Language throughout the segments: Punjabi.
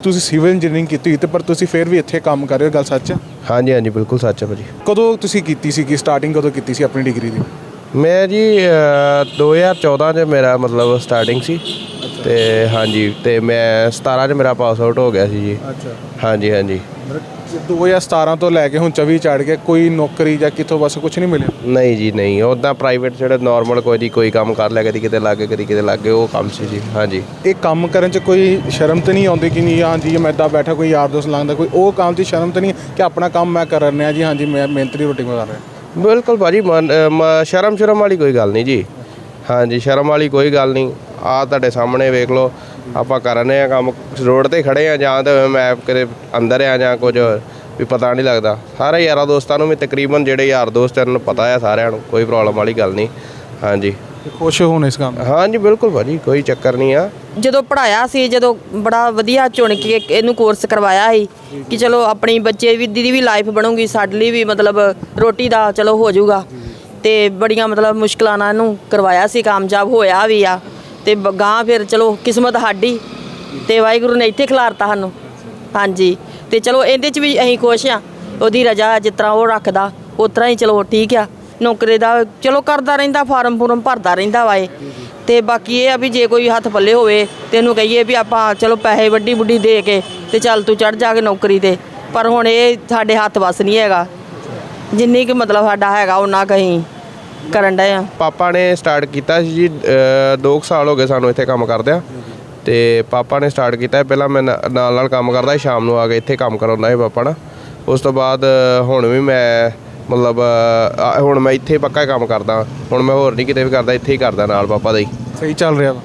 ਤੁਸੀਂ ਸਿਵਲ ਇੰਜੀਨੀਅਰਿੰਗ ਕੀਤੀ ਤੇ ਪਰ ਤੁਸੀਂ ਫਿਰ ਵੀ ਇੱਥੇ ਕੰਮ ਕਰ ਰਹੇ ਹੋ ਗੱਲ ਸੱਚ ਹੈ? ਹਾਂਜੀ ਹਾਂਜੀ ਬਿਲਕੁਲ ਸੱਚ ਹੈ ਭਾਜੀ। ਕਦੋਂ ਤੁਸੀਂ ਕੀਤੀ ਸੀ ਕਿ ਸਟਾਰਟਿੰਗ ਕਦੋਂ ਕੀਤੀ ਸੀ ਆਪਣੀ ਡਿਗਰੀ ਦੀ? ਮੈਂ ਜੀ ਅ, 2014 ਚ ਮੇਰਾ ਮਤਲਬ ਸਟਾਰਟਿੰਗ ਸੀ ਤੇ ਹਾਂਜੀ ਤੇ ਮੈਂ 17 ਚ ਮੇਰਾ ਪਾਸ ਆਊਟ ਹੋ ਗਿਆ ਸੀ ਜੀ। ਅੱਛਾ। ਹਾਂਜੀ ਹਾਂਜੀ। 2017 ਤੋਂ ਲੈ ਕੇ ਹੁਣ 24 ਚੜ ਕੇ ਕੋਈ ਨੌਕਰੀ ਜਾਂ ਕਿਥੋਂ ਬਸ ਕੁਝ ਨਹੀਂ ਮਿਲਿਆ? ਨਹੀਂ ਜੀ ਨਹੀਂ। ਉਦਾਂ ਪ੍ਰਾਈਵੇਟ ਜਿਹੜੇ ਨਾਰਮਲ ਕੋਈ ਦੀ ਕੋਈ ਕੰਮ ਕਰ ਲਿਆ ਕਦੀ ਕਿਤੇ ਲੱਗੇ ਕਦੀ ਕਿਤੇ ਲੱਗੇ ਉਹ ਕੰਮ ਸੀ ਜੀ। ਹਾਂਜੀ ਇਹ ਕੰਮ ਕਰਨ 'ਚ ਕੋਈ ਸ਼ਰਮ ਤੇ ਨਹੀਂ ਆਉਂਦੀ ਕਿ ਨਹੀਂ ਹਾਂਜੀ ਮੈਂ ਇੱਦਾਂ ਬੈਠਾ ਕੋਈ ਯਾਰ ਦੋਸਤ ਲੰਘਦਾ ਕੋਈ ਉਹ ਕੰਮ 'ਚ ਸ਼ਰਮ ਤੇ ਨਹੀਂ ਕਿ ਆਪਣਾ ਕੰਮ ਮੈਂ ਕਰ ਰਿਹਾ ਜੀ ਹਾਂਜੀ ਮੈਂ ਮਿਹਨਤ ਦੀ ਰੋਟੀ ਖਾ ਰਿਹਾ। ਬਿਲਕੁਲ ਭਾਜੀ ਸ਼ਰਮ ਸ਼ਰਮ ਵਾਲੀ ਕੋਈ ਗੱਲ ਨਹੀਂ ਜੀ। ਹਾਂਜੀ ਸ਼ਰਮ ਵਾਲੀ ਕੋਈ ਗੱਲ ਨਹੀਂ। ਆ ਤੁਹਾਡੇ ਸਾਹਮਣੇ ਵੇਖ ਲਓ। ਆਪਾਂ ਕਰ ਰਹੇ ਆ ਕੰਮ ਰੋਡ ਤੇ ਖੜੇ ਆ ਜਾਂ ਤਾਂ ਮੈਂ ਕਿਤੇ ਅੰਦਰ ਆ ਜਾਂ ਕੁਝ ਵੀ ਪਤਾ ਨਹੀਂ ਲੱਗਦਾ। ਸਾਰੇ ਯਾਰਾਂ ਦੋਸਤਾਂ ਨੂੰ ਵੀ ਤਕਰੀਬਨ ਜਿਹੜੇ ਯਾਰ ਦੋਸਤ ਇਹਨਾਂ ਨੂੰ ਪਤਾ ਆ ਸਾਰਿਆਂ ਨੂੰ ਕੋਈ ਪ੍ਰੋਬਲਮ ਵਾਲੀ ਗੱਲ ਨਹੀਂ। ਹਾਂਜੀ। ਖੁਸ਼ ਹੋਣ ਇਸ ਕੰਮ ਹਾਂਜੀ ਬਿਲਕੁਲ ਭਾਜੀ ਕੋਈ ਚੱਕਰ ਨਹੀਂ ਆ। ਜਦੋਂ ਪੜਾਇਆ ਸੀ ਜਦੋਂ ਬੜਾ ਵਧੀਆ ਚੁਣ ਕੇ ਇਹਨੂੰ ਕੋਰਸ ਕਰਵਾਇਆ ਸੀ ਕਿ ਚਲੋ ਆਪਣੀ ਬੱਚੇ ਵੀ ਦੀ ਵੀ ਲਾਈਫ ਬਣੂਗੀ ਸਾਡੇ ਲਈ ਵੀ ਮਤਲਬ ਰੋਟੀ ਦਾ ਚਲੋ ਹੋ ਜਾਊਗਾ। ਤੇ ਬੜੀਆਂ ਮਤਲਬ ਮੁਸ਼ਕਲਾਂ ਨਾਲ ਇਹਨੂੰ ਕਰਵਾਇਆ ਸੀ ਕਾਮਯਾਬ ਹੋਇਆ ਵੀ ਆ। ਤੇ ਬ- ਗਾਂ ਫਿਰ ਚਲੋ ਕਿਸਮਤ ਸਾਡੀ ਤੇ ਵਾਹਿਗੁਰੂ ਨੇ ਇੱਥੇ ਖਿਲਾਰਤਾ ਸਾਨੂੰ। ਹਾਂਜੀ। ਤੇ ਚਲੋ ਇਹਦੇ ਚ ਵੀ ਅਸੀਂ ਖੁਸ਼ ਆ ਉਹਦੀ ਰਜਾ ਜਿਸ ਤਰ੍ਹਾਂ ਉਹ ਰੱਖਦਾ, ਉਸ ਤਰ੍ਹਾਂ ਹੀ ਚਲੋ ਠੀਕ ਆ। ਨੌਕਰੀ ਦਾ ਚਲੋ ਕਰਦਾ ਰਹਿੰਦਾ, ਫਾਰਮ ਫੁਰਮ ਭਰਦਾ ਰਹਿੰਦਾ ਵਾ ਇਹ। ਤੇ ਬਾਕੀ ਇਹ ਆ ਵੀ ਜੇ ਕੋਈ ਹੱਥ ਪੱਲੇ ਹੋਵੇ, ਤੇ ਇਹਨੂੰ ਕਹੀਏ ਵੀ ਆਪਾਂ ਚਲੋ ਪੈਸੇ ਵੱਡੀ ਬੁੱਢੀ ਦੇ ਕੇ ਤੇ ਚੱਲ ਤੂੰ ਚੜ ਜਾ ਕੇ ਨੌਕਰੀ ਤੇ। ਪਰ ਹੁਣ ਇਹ ਸਾਡੇ ਹੱਥ ਵਸ ਨਹੀਂ ਹੈਗਾ। ਜਿੰਨੀ ਕਿ ਮਤਲਬ ਸਾਡਾ ਹੈਗਾ ਉਹਨਾਂ ਕਹੀਂ ਕਰਨ ਡਏ ਆ? ਪਾਪਾ ਨੇ ਸਟਾਰਟ ਕੀਤਾ ਸੀ ਜੀ 2 ਸਾਲ ਹੋ ਗਏ ਸਾਨੂੰ ਇੱਥੇ ਕੰਮ ਕਰਦਿਆਂ। ਤੇ ਪਾਪਾ ਨੇ ਸਟਾਰਟ ਕੀਤਾ ਪਹਿਲਾਂ ਮੈਂ ਨਾ- ਨਾਲ ਨਾਲ ਕੰਮ ਕਰਦਾ ਸੀ ਸ਼ਾਮ ਨੂੰ ਆ ਕੇ ਇੱਥੇ ਕੰਮ ਕਰਾਉਂਦਾ ਸੀ ਪਾਪਾ ਨਾਲ ਉਸ ਤੋਂ ਬਾਅਦ ਹੁਣ ਵੀ ਮੈਂ ਮਤਲਬ ਅ, ਹੁਣ ਮੈਂ ਇੱਥੇ ਪੱਕਾ ਹੀ ਕੰਮ ਕਰਦਾ। ਹੁਣ ਮੈਂ ਹੋਰ ਨਹੀਂ ਕਿਤੇ ਵੀ ਕਰਦਾ ਇੱਥੇ ਹੀ ਕਰਦਾ ਨਾਲ ਪਾਪਾ ਦਾ ਹੀ। ਸਹੀ ਚੱਲ ਰਿਹਾ ਵਾ।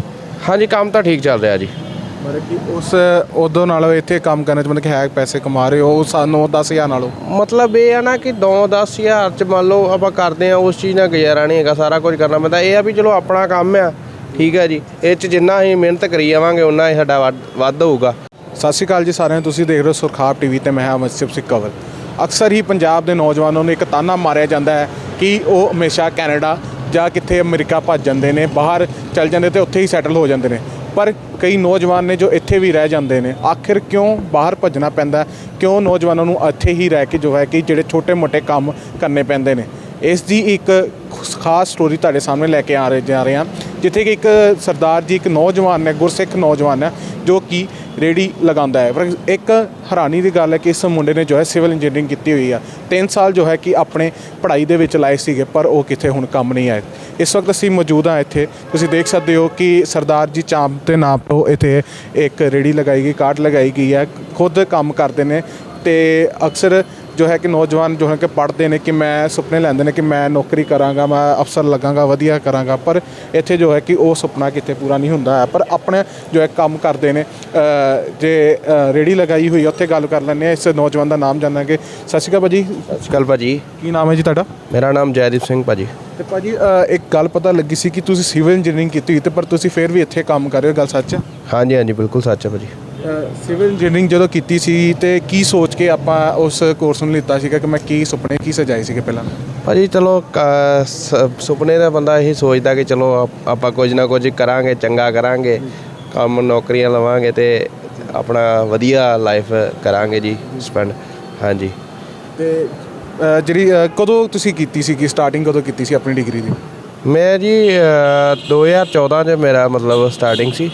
ਹਾਂਜੀ ਕੰਮ ਤਾਂ ਠੀਕ ਚੱਲ ਰਿਹਾ ਜੀ। ਮਤਲਬ ਕਿ ਉਸ ਉਦੋਂ ਨਾਲੋਂ ਇੱਥੇ ਕੰਮ ਕਰਨ 'ਚ ਮਤਲਬ ਕਿ ਹੈ ਪੈਸੇ ਕਮਾ ਰਹੇ ਹੋ ਉਹ ਸਾਨੂੰ 10000 ਨਾਲੋਂ? ਮਤਲਬ ਇਹ ਆ ਨਾ ਕਿ 2-10 ਹਜ਼ਾਰ ਚ ਮੰਨ ਲਓ ਆਪਾਂ ਕਰਦੇ ਆ ਉਸ ਚੀਜ਼ ਨਾਲ ਗੁਜ਼ਾਰਾ ਨਹੀਂ ਹੈਗਾ ਸਾਰਾ ਕੁਝ ਕਰਨਾ ਪੈਂਦਾ। ਇਹ ਆ ਵੀ ਚਲੋ ਆਪਣਾ ਕੰਮ ਆ ਠੀਕ ਹੈ ਜੀ। ਇਹ ਚ ਜਿੰਨਾ ਅਸੀਂ ਮਿਹਨਤ ਕਰੀ ਜਾਵਾਂਗੇ ਉਨਾ ਹੀ ਸਾਡਾ ਵੱਧ- ਵੱਧ ਹੋਊਗਾ। ਸਤਿ ਸ਼੍ਰੀ ਅਕਾਲ ਜੀ ਸਾਰਿਆਂ ਨੂੰ ਤੁਸੀਂ ਦੇਖ ਰਹੇ ਹੋ ਸੁਰਖਾਬ ਟੀਵੀ ਤੇ ਮੈਂ ਹਾਂ ਅਮਰਸਿਪ ਸਿੰਘ ਕੰਵਲ ਅਕਸਰ ਹੀ ਪੰਜਾਬ ਦੇ ਨੌਜਵਾਨਾਂ ਨੂੰ ਇੱਕ ਤਾਨਾ ਮਾਰਿਆ ਜਾਂਦਾ ਹੈ ਕਿ ਉਹ ਹਮੇਸ਼ਾ ਕੈਨੇਡਾ ਜਾਂ ਕਿੱਥੇ ਅਮਰੀਕਾ ਭੱਜ ਜਾਂਦੇ ਨੇ ਬਾਹਰ ਚੱਲ ਜਾਂਦੇ ਤੇ ਉੱਥੇ ਹੀ ਸੈਟਲ ਹੋ ਜਾਂਦੇ ਨੇ। ਪਰ ਕਈ ਨੌਜਵਾਨ ਨੇ ਜੋ ਇੱਥੇ ਵੀ ਰਹਿ ਜਾਂਦੇ ਨੇ, ਆਖਿਰ ਕਿਉਂ ਬਾਹਰ ਭੱਜਣਾ ਪੈਂਦਾ ਕਿਉਂ ਨੌਜਵਾਨਾਂ ਨੂੰ ਇੱਥੇ ਹੀ ਰਹਿ ਕੇ ਜੋ ਹੈ ਕਿ ਜਿਹੜੇ ਛੋਟੇ-ਮੋਟੇ ਕੰਮ ਕਰਨੇ ਪੈਂਦੇ ਨੇ? ਇਸ ਦੀ ਇੱਕ ਖਾਸ ਸਟੋਰੀ ਤੁਹਾਡੇ ਸਾਹਮਣੇ ਲੈ ਕੇ ਆ ਰਹੇ ਜਾ ਰਹੇ ਹਾਂ। ਜਿੱਥੇ ਕਿ ਇੱਕ ਸਰਦਾਰ ਜੀ, ਇੱਕ ਨੌਜਵਾਨ ਹੈ, ਗੁਰਸਿੱਖ ਨੌਜਵਾਨ ਹੈ, ਜੋ ਕਿ ਰੇੜੀ ਲਗਾਉਂਦਾ ਹੈ। ਪਰ ਇੱਕ ਹੈਰਾਨੀ ਦੀ ਗੱਲ ਹੈ ਕਿ ਇਸ ਮੁੰਡੇ ਨੇ ਜੋ ਹੈ ਸਿਵਲ ਇੰਜੀਨੀਅਰਿੰਗ ਕੀਤੀ ਹੋਈ ਆ 3 ਸਾਲ ਜੋ ਹੈ ਕਿ ਆਪਣੇ ਪੜ੍ਹਾਈ ਦੇ ਵਿੱਚ ਲਾਏ ਸੀਗੇ, ਪਰ ਉਹ ਕਿਤੇ ਹੁਣ ਕੰਮ ਨਹੀਂ ਆਏ। ਇਸ ਵਕਤ ਅਸੀਂ ਮੌਜੂਦ ਹਾਂ ਇੱਥੇ। ਤੁਸੀਂ ਦੇਖ ਸਕਦੇ ਹੋ ਕਿ ਸਰਦਾਰ ਜੀ ਚਾਂਪ ਦੇ ਨਾਮ ਤੋਂ ਇੱਥੇ ਇੱਕ ਰੇੜੀ ਲਗਾਈ ਗਈ, ਕਾਰਡ ਲਗਾਈ ਗਈ ਹੈ। ਖੁਦ ਕੰਮ ਕਰਦੇ ਨੇ ਤੇ ਅਕਸਰ ਜੋ ਹੈ ਕਿ ਨੌਜਵਾਨ ਜੋ ਹੈ ਕਿ ਪੜ੍ਹਦੇ ਨੇ ਕਿ ਮੈਂ ਸੁਪਨੇ ਲੈਂਦੇ ਨੇ ਕਿ ਮੈਂ ਨੌਕਰੀ ਕਰਾਂਗਾ ਮੈਂ ਅਫਸਰ ਲੱਗਾਂਗਾ ਵਧੀਆ ਕਰਾਂਗਾ ਪਰ ਇੱਥੇ ਜੋ ਹੈ ਕਿ ਉਹ ਸੁਪਨਾ ਕਿਤੇ ਪੂਰਾ ਨਹੀਂ ਹੁੰਦਾ। ਹੈ ਪਰ ਆਪਣੇ ਜੋ ਹੈ ਕੰਮ ਕਰਦੇ ਨੇ ਜੇ ਰੇੜੀ ਲਗਾਈ ਹੋਈ ਉੱਥੇ ਗੱਲ ਕਰ ਲੈਂਦੇ ਆ। ਇਸ ਨੌਜਵਾਨ ਦਾ ਨਾਮ ਜਾਣਾਂਗੇ ਸਤਿ ਸ਼੍ਰੀ ਅਕਾਲ ਭਾਜੀ। ਸਤਿ ਸ਼੍ਰੀ ਅਕਾਲ ਭਾਜੀ। ਕੀ ਨਾਮ ਹੈ ਜੀ ਤੁਹਾਡਾ? ਮੇਰਾ ਨਾਮ ਜੈਦੀਪ ਸਿੰਘ ਭਾਜੀ। ਤੇ ਭਾਜੀ ਇੱਕ ਗੱਲ ਪਤਾ ਲੱਗੀ ਸੀ ਕਿ ਤੁਸੀਂ ਸਿਵਲ ਇੰਜੀਨੀਅਰਿੰਗ ਕੀਤੀ ਤੇ ਪਰ ਤੁਸੀਂ ਫਿਰ ਵੀ ਇੱਥੇ ਕੰਮ ਕਰ ਰਹੇ ਹੋ ਗੱਲ ਸੱਚ ਹੈ ਹਾਂਜੀ ਹਾਂਜੀ ਬਿਲਕੁਲ ਸੱਚ ਹੈ ਭਾਜੀ। ਸਿਵਲ ਇੰਜੀਨੀਅਰਿੰਗ ਜਦੋਂ ਕੀਤੀ ਸੀ ਤੇ ਕੀ ਸੋਚ ਕੇ ਆਪਾਂ ਉਸ ਕੋਰਸ ਨੂੰ ਲਿੱਤਾ ਸੀਗਾ ਕਿ ਮੈਂ ਕੀ ਸੁਪਨੇ ਕੀ ਸਜਾਏ ਸੀਗੇ ਪਹਿਲਾਂ? ਭਾਜੀ ਚਲੋ ਕ- ਸ- ਸੁਪਨੇ ਦਾ ਬੰਦਾ ਇਹੀ ਸੋਚਦਾ ਕਿ ਚਲੋ ਆਪ- ਆਪਾਂ ਕੁਝ ਨਾ ਕੁਝ ਕਰਾਂਗੇ ਚੰਗਾ ਕਰਾਂਗੇ ਕੰਮ ਨੌਕਰੀਆਂ ਲਵਾਂਗੇ ਤੇ ਆਪਣਾ ਵਧੀਆ ਲਾਈਫ ਕਰਾਂਗੇ ਜੀ ਸਪੈਂਡ ਹਾਂਜੀ। ਤੇ ਅ, ਜਿਹੜੀ ਅ, ਕਦੋਂ ਤੁਸੀਂ ਕੀਤੀ ਸੀ ਕਿ ਸਟਾਰਟਿੰਗ ਕਦੋਂ ਕੀਤੀ ਸੀ ਆਪਣੀ ਡਿਗਰੀ ਦੀ? ਮੈਂ ਜੀ ਅ, 2014 ਚ ਮੇਰਾ ਮਤਲਬ ਸਟਾਰਟਿੰਗ ਸੀ।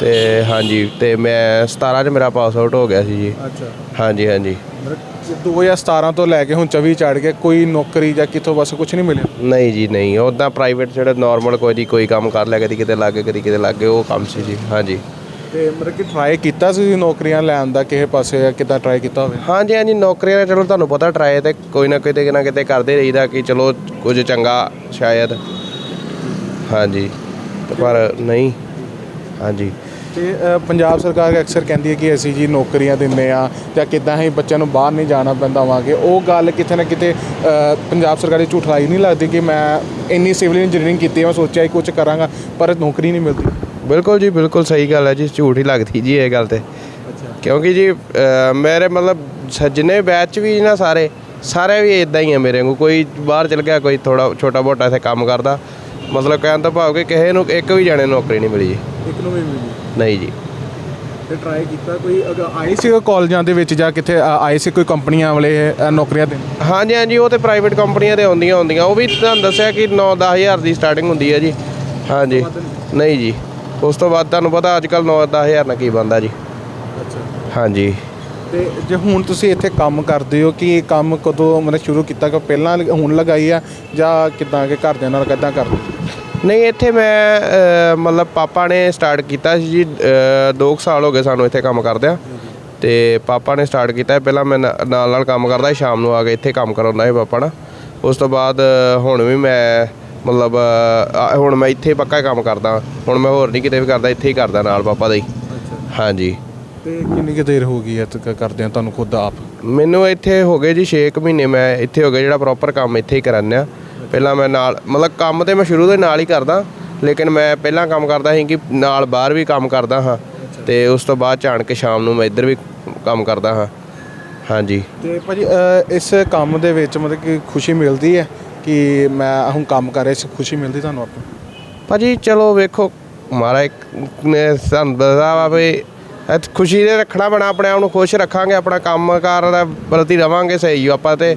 ਤੇ ਹਾਂਜੀ ਤੇ ਮੈਂ 17 ਚ ਮੇਰਾ ਪਾਸ ਆਊਟ ਹੋ ਗਿਆ ਸੀ ਜੀ। ਅੱਛਾ। ਹਾਂਜੀ ਹਾਂਜੀ। 2017 ਤੋਂ ਲੈ ਕੇ ਹੁਣ 24 ਚੜ ਕੇ ਕੋਈ ਨੌਕਰੀ ਜਾਂ ਕਿਥੋਂ ਬਸ ਕੁਝ ਨਹੀਂ ਮਿਲਿਆ? ਨਹੀਂ ਜੀ ਨਹੀਂ। ਉਦਾਂ ਪ੍ਰਾਈਵੇਟ ਜਿਹੜੇ ਨਾਰਮਲ ਕੋਈ ਦੀ ਕੋਈ ਕੰਮ ਕਰ ਲਿਆ ਕਦੀ ਕਿਤੇ ਲੱਗੇ ਕਦੀ ਕਿਤੇ ਲੱਗੇ ਉਹ ਕੰਮ ਸੀ ਜੀ। ਹਾਂਜੀ। ਤੇ ਮਤਲਬ ਕਿ ਟਰਾਈ ਕੀਤਾ ਸੀ ਨੌਕਰੀਆਂ ਲੈਣ ਦਾ ਕਿਸੇ ਪਾਸੇ ਜਾਂ ਕਿੱਦਾਂ ਟਰਾਈ ਕੀਤਾ ਹੋਵੇ? ਹਾਂਜੀ ਹਾਂਜੀ। ਨੌਕਰੀਆਂ ਦਾ ਚਲੋ ਤੁਹਾਨੂੰ ਪਤਾ ਟਰਾਏ ਤੇ ਕੋਈ ਨਾ ਕਿਤੇ ਨਾ ਕਿਤੇ ਕਰਦੇ ਰਹੀਦਾ ਕਿ ਚਲੋ ਕੁਝ ਚੰਗਾ ਸ਼ਾਇਦ ਹਾਂਜੀ। ਤੇ ਪਰ ਨਹੀਂ। ਹਾਂਜੀ। ਤੇ ਅ, ਪੰਜਾਬ ਸਰਕਾਰ ਅਕਸਰ ਕਹਿੰਦੀ ਹੈ ਕਿ ਅਸੀਂ ਜੀ ਨੌਕਰੀਆਂ ਦਿੰਦੇ ਆ ਜਾਂ ਕਿੱਦਾਂ ਹੀ ਬੱਚਿਆਂ ਨੂੰ ਬਾਹਰ ਨਹੀਂ ਜਾਣਾ ਪੈਂਦਾ ਵਾਂਗੇ। ਉਹ ਗੱਲ ਕਿਤੇ ਨਾ ਕਿਤੇ ਅ, ਪੰਜਾਬ ਸਰਕਾਰ ਦੀ ਝੂਠਾਈ ਨਹੀਂ ਲੱਗਦੀ ਕਿ ਮੈਂ ਇੰਨੀ ਸਿਵਲ ਇੰਜੀਨੀਅਰਿੰਗ ਕੀਤੀ ਹੈ ਮੈਂ ਸੋਚਿਆ ਹੀ ਕੁਝ ਕਰਾਂਗਾ ਪਰ ਨੌਕਰੀ ਨਹੀਂ ਮਿਲਦੀ। ਬਿਲਕੁਲ ਜੀ ਬਿਲਕੁਲ ਸਹੀ ਗੱਲ ਹੈ ਜੀ ਝੂਠ ਹੀ ਲੱਗਦੀ ਜੀ ਇਹ ਗੱਲ ਤੇ। ਕਿਉਂਕਿ ਜੀ ਅ, ਮੇਰੇ ਮਤਲਬ ਸ- ਜਿੰਨੇ ਬੈਚ ਵੀ ਨਾ ਸਾਰੇ ਸਾਰੇ ਵੀ ਇਦਾਂ ਹੀ ਆ ਮੇਰੇ ਵਾਂਗੂ। ਕੋਈ ਬਾਹਰ ਚਲ ਗਿਆ ਕੋਈ ਥੋੜਾ ਛੋਟਾ ਮੋਟਾ ਇੱਥੇ ਕੰਮ ਕਰਦਾ। ਮਤਲਬ ਕਹਿਣ ਦਾ ਭਾਵ ਕਿ ਕਿਸੇ ਨੂੰ ਇੱਕ ਵੀ ਜਾਣੇ ਨੂੰ ਨੌਕਰੀ ਨਹੀਂ ਮਿਲੀ ਜੀ। ਇੱਕ ਨੂੰ ਵੀ ਮਿਲੀ ਨਹੀਂ ਜੀ। ਤੇ ਟਰਾਈ ਕੀਤਾ ਕੋਈ ਅਗਰ ਆਏ ਸੀ? ਕਾਲਜਾਂ ਦੇ ਵਿੱਚ ਜਾਂ ਕਿੱਥੇ ਆਏ ਸੀ ਕੋਈ ਕੰਪਨੀਆਂ ਵਾਲੇ ਅ, ਨੌਕਰੀਆਂ ਦੇਣ? ਹਾਂਜੀ ਹਾਂਜੀ ਉਹ ਤੇ ਪ੍ਰਾਈਵੇਟ ਕੰਪਨੀਆਂ ਤੇ ਆਉਂਦੀਆਂ ਹੁੰਦੀਆਂ ਉਹ ਵੀ ਤੁਹਾਨੂੰ ਦੱਸਿਆ ਕਿ 9-10 ਹਜ਼ਾਰ ਦੀ ਸਟਾਰਟਿੰਗ ਹੁੰਦੀ ਹੈ ਜੀ। ਹਾਂਜੀ। ਨਹੀਂ। ਜੀ। ਉਸ ਤੋਂ ਬਾਅਦ ਤੁਹਾਨੂੰ ਪਤਾ ਅੱਜ ਕੱਲ 9-10 ਹਜ਼ਾਰ ਨਾਲ ਕੀ ਬੰਦਾ ਜੀ। ਅੱਛਾ। ਹਾਂਜੀ। ਤੇ ਜੇ ਹੁਣ ਤੁਸੀਂ ਇੱਥੇ ਕੰਮ ਕਰਦੇ ਹੋ ਕਿ ਇਹ ਕੰਮ ਕਦੋਂ ਮਤਲਬ ਸ਼ੁਰੂ ਕੀਤਾ ਕਿ ਪਹਿਲਾਂ ਹੁਣ ਲਗਾਈ ਆ ਜਾਂ ਕਿਦਾਂ ਕਿ ਘਰਦਿਆਂ ਨਾਲ ਕਿਦਾਂ ਕਰਦੇ? ਨਹੀਂ ਇੱਥੇ ਮੈਂ ਅ, ਮਤਲਬ ਪਾਪਾ ਨੇ ਸਟਾਰਟ ਕੀਤਾ ਸੀ ਜੀ 2 ਸਾਲ ਹੋ ਗਏ ਸਾਨੂੰ ਇੱਥੇ ਕੰਮ ਕਰਦਿਆਂ। ਤੇ ਪਾਪਾ ਨੇ ਸਟਾਰਟ ਕੀਤਾ ਪਹਿਲਾਂ ਮੈਂ ਨਾ- ਨਾਲ ਨਾਲ ਕੰਮ ਕਰਦਾ ਸੀ ਸ਼ਾਮ ਨੂੰ ਆ ਕੇ ਇੱਥੇ ਕੰਮ ਕਰਾਉਂਦਾ ਸੀ ਪਾਪਾ ਨਾਲ ਉਸ ਤੋਂ ਬਾਅਦ ਅ, ਹੁਣ ਵੀ ਮੈਂ ਮਤਲਬ ਅ, ਆ- ਹੁਣ ਮੈਂ ਇੱਥੇ ਪੱਕਾ ਕੰਮ ਕਰਦਾ। ਹੁਣ ਮੈਂ ਹੋਰ ਨਹੀਂ ਕਿਤੇ ਵੀ ਕਰਦਾ ਇੱਥੇ ਹੀ ਕਰਦਾ ਨਾਲ ਪਾਪਾ ਦਾ ਹੀ। ਹਾਂਜੀ। ਤੇ ਕਿੰਨੀ ਕੁ ਦੇਰ ਹੋ ਗਈ ਹੈ ਤੇ ਕਰਦੇ ਆ ਤੁਹਾਨੂੰ ਖੁਦ ਆਪ? ਮੈਨੂੰ ਇੱਥੇ ਹੋ ਗਏ ਜੀ 6 ਮਹੀਨੇ ਮੈਂ ਇੱਥੇ ਹੋ ਗਏ ਜਿਹੜਾ ਪ੍ਰੋਪਰ ਕੰਮ ਇੱਥੇ ਹੀ ਕਰਾਂਨਿਆ ਪਹਿਲਾਂ ਮੈਂ ਨਾਲ ਮਤਲਬ ਕੰਮ ਤੇ ਮੈਂ ਸ਼ੁਰੂ ਤੋਂ ਹੀ ਨਾਲ ਹੀ ਕਰਦਾ ਲੇਕਿਨ ਮੈਂ ਪਹਿਲਾਂ ਕੰਮ ਕਰਦਾ ਸੀ ਕਿ ਨਾਲ ਬਾਹਰ ਵੀ ਕੰਮ ਕਰਦਾ ਹਾਂ ਤੇ ਉਸ ਤੋਂ ਬਾਅਦ ਚਾਣ ਕੇ ਸ਼ਾਮ ਨੂੰ ਮੈਂ ਇੱਧਰ ਵੀ ਕੰਮ ਕਰਦਾ ਹਾਂ। ਹਾਂਜੀ। ਤੇ ਭਾਜੀ ਇਸ ਕੰਮ ਦੇ ਵਿੱਚ ਮਤਲਬ ਕਿ ਖੁਸ਼ੀ ਮਿਲਦੀ ਹੈ ਕਿ ਮੈਂ ਹੁਣ ਕੰਮ ਕਰ ਰਿਹਾ ਸੀ ਖੁਸ਼ੀ ਮਿਲਦੀ ਤੁਹਾਨੂੰ ਆਪ ਭਾਜੀ ਚਲੋ ਵੇਖੋ ਮਹਾਰਾਜ ਨੇ ਸਾਨੂੰ ਦੱਸਿਆ ਵਾ ਵੀ ਇਹ ਖੁਸ਼ੀ ਦੇ ਰੱਖਣਾ ਬਣਾ ਆਪਣੇ ਆਪ ਨੂੰ ਖੁਸ਼ ਰੱਖਾਂਗੇ ਆਪਣਾ ਕੰਮਕਾਰ ਦਾ ਪ੍ਰਤੀ ਰਵਾਂਗੇ ਸਹੀ ਆਪਾਂ ਤੇ।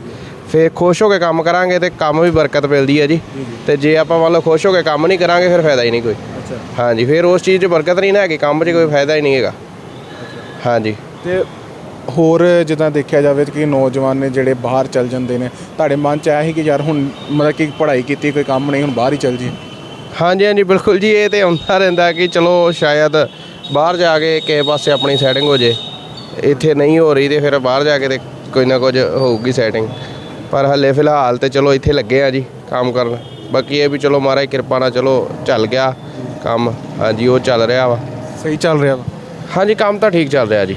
ਫੇਰ ਖੁਸ਼ ਹੋ ਕੇ ਕੰਮ ਕਰਾਂਗੇ ਤੇ ਕੰਮ ਵੀ ਬਰਕਤ ਮਿਲਦੀ ਹੈ ਜੀ। ਤੇ ਜੇ ਆਪਾਂ ਮੰਨ ਲਓ ਖੁਸ਼ ਹੋ ਕੇ ਕੰਮ ਨਹੀਂ ਕਰਾਂਗੇ ਫਿਰ ਫਾਇਦਾ ਹੀ ਨਹੀਂ ਕੋਈ। ਅੱਛਾ। ਹਾਂਜੀ ਫਿਰ ਉਸ ਚੀਜ਼ 'ਚ ਬਰਕਤ ਨਹੀਂ ਨਾ ਹੈਗੀ ਕੰਮ 'ਚ ਕੋਈ ਫਾਇਦਾ ਹੀ ਨਹੀਂ ਹੈਗਾ। ਹਾਂਜੀ। ਤੇ ਹੋਰ ਜਿੱਦਾਂ ਦੇਖਿਆ ਜਾਵੇ ਕਿ ਨੌਜਵਾਨ ਨੇ ਜਿਹੜੇ ਬਾਹਰ ਚੱਲ ਜਾਂਦੇ ਨੇ ਤੁਹਾਡੇ ਮਨ ਚ ਆਇਆ ਸੀ ਕਿ ਯਾਰ ਹੁਣ ਮਤਲਬ ਕਿ ਪੜ੍ਹਾਈ ਕੀਤੀ ਕੋਈ ਕੰਮ ਨਹੀਂ ਹੁਣ ਬਾਹਰ ਹੀ ਚੱਲ ਜੀ ਹਾਂਜੀ ਹਾਂਜੀ ਬਿਲਕੁਲ ਜੀ ਇਹ ਤੇ ਆਉਂਦਾ ਰਹਿੰਦਾ ਕਿ ਚਲੋ ਸ਼ਾਇਦ ਬਾਹਰ ਜਾ ਕੇ ਕਿਸੇ ਪਾਸੇ ਆਪਣੀ ਸੈਟਿੰਗ ਹੋ ਜੇ। ਇੱਥੇ ਨਹੀਂ ਹੋ ਰਹੀ ਤੇ ਫਿਰ ਬਾਹਰ ਜਾ ਕੇ ਤੇ ਕੋਈ ਨਾ ਕੁਝ ਹੋਊਗੀ ਸੈਟਿੰਗ ਪਰ ਹੱਲੇ ਫਿਲਹਾਲ ਤੇ ਚਲੋ ਇੱਥੇ ਲੱਗੇ ਆ ਜੀ ਕੰਮ ਕਰਨ। ਬਾਕੀ ਇਹ ਵੀ ਚਲੋ ਮਹਾਰਾਜ ਕਿਰਪਾ ਨਾਲ ਚਲੋ ਚੱਲ ਗਿਆ ਕੰਮ। ਹਾਂਜੀ ਉਹ ਚੱਲ ਰਿਹਾ ਵਾ। ਸਹੀ ਚੱਲ ਰਿਹਾ ਵਾ? ਹਾਂਜੀ ਕੰਮ ਤਾਂ ਠੀਕ ਚੱਲ ਰਿਹਾ ਜੀ।